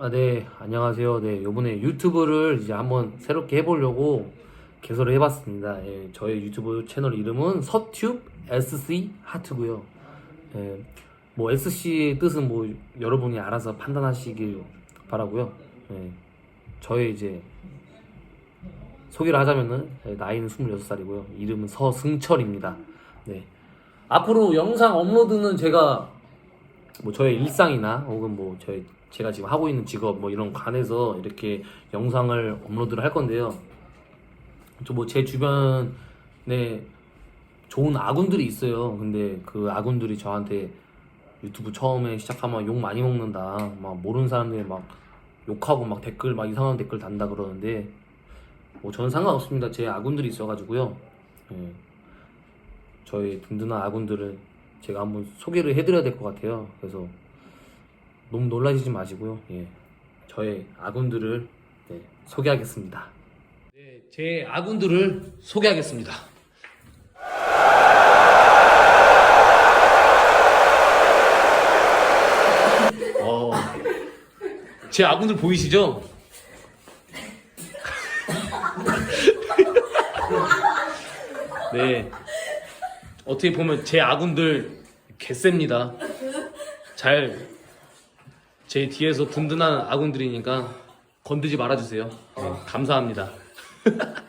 아, 네, 안녕하세요. 네, 요번에 유튜브를 이제 한번 새롭게 해보려고 개설을 해봤습니다. 예, 저의 유튜브 채널 이름은 서튜브 SC 하트고요. 예, 뭐 SC의 뜻은 뭐 여러분이 알아서 판단하시길 바라고요. 예, 저의 이제 소개를 하자면은 예, 나이는 26살이고요. 이름은 서승철입니다. 네. 앞으로 영상 업로드는 제가 뭐 저의 일상이나 혹은 뭐 저의 제가 지금 하고 있는 직업 뭐 이런 관해서 이렇게 영상을 업로드를 할 건데요. 또뭐제 주변에 좋은 아군들이 있어요. 근데 그 아군들이 저한테 유튜브 처음에 시작하면 욕 많이 먹는다. 막 모르는 사람들 막 욕하고 막 댓글 막 이상한 댓글 단다 그러는데 뭐 저는 상관없습니다. 제 아군들이 있어가지고요. 예. 저희 든든한 아군들은 제가 한번 소개를 해드려야 될 것 같아요. 그래서 너무 놀라시지 마시고요. 예. 저의 아군들을 네, 소개하겠습니다. 네, 제 아군들을 소개하겠습니다. 어, 제 아군들 보이시죠? 네. 어떻게 보면 제 아군들 개셉니다. 잘 제 뒤에서 든든한 아군들이니까 건드지 말아주세요. 네, 감사합니다.